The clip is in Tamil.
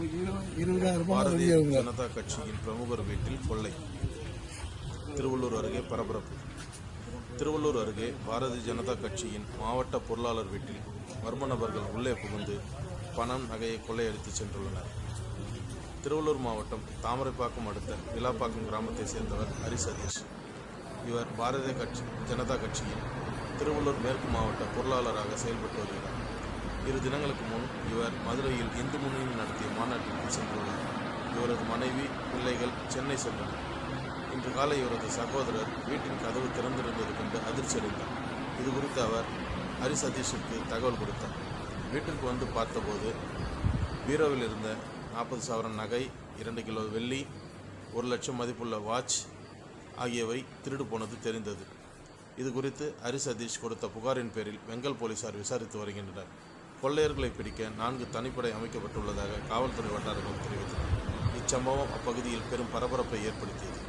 பாரதிய ஜனதா கட்சியின் பிரமுகர் வீட்டில் கொள்ளை. திருவள்ளூர் அருகே பரபரப்பு. திருவள்ளூர் அருகே பாரதிய ஜனதா கட்சியின் மாவட்ட பொருளாளர் வீட்டில் மர்ம நபர்கள் உள்ளே புகுந்து பணம் நகையை கொள்ளையடித்து சென்றுள்ளனர். திருவள்ளூர் மாவட்டம் தாமரைப்பாக்கம் அடுத்த விலாப்பாக்கம் கிராமத்தை சேர்ந்தவர் ஹரி சதீஷ். இவர் பாரதிய கட்சி ஜனதா கட்சியின் திருவள்ளூர் மேற்கு மாவட்ட பொருளாளராக செயல்பட்டு வருகிறார். இரு தினங்களுக்கு முன் இவர் மதுரையில் இந்து முன்னணி நடத்திய மாநாட்டிற்கு சென்றுள்ளார். இவரது மனைவி பிள்ளைகள் சென்னை சென்றனர். இன்று காலை இவரது சகோதரர் வீட்டின் கதவு திறந்திருந்தது கண்டு அதிர்ச்சி அடைந்தார். இது குறித்து அவர் ஹரி சதீஷிற்கு தகவல் கொடுத்தார். வீட்டிற்கு வந்து பார்த்தபோது பீரோவில் இருந்த நாற்பது சவரன் நகை இரண்டு கிலோ வெள்ளி ஒரு லட்சம் மதிப்புள்ள வாட்ச் ஆகியவை திருடு போனது தெரிந்தது. இது குறித்து ஹரி சதீஷ் கொடுத்த புகாரின் பேரில் வெங்கல் போலீசார் விசாரித்து வருகின்றனர். கொள்ளையர்களை பிடிக்க நான்கு தனிப்படை அமைக்கப்பட்டுள்ளதாக காவல்துறை வட்டாரங்கள் தெரிவித்தன. இச்சம்பவம் அப்பகுதியில் பெரும் பரபரப்பை ஏற்படுத்தியது.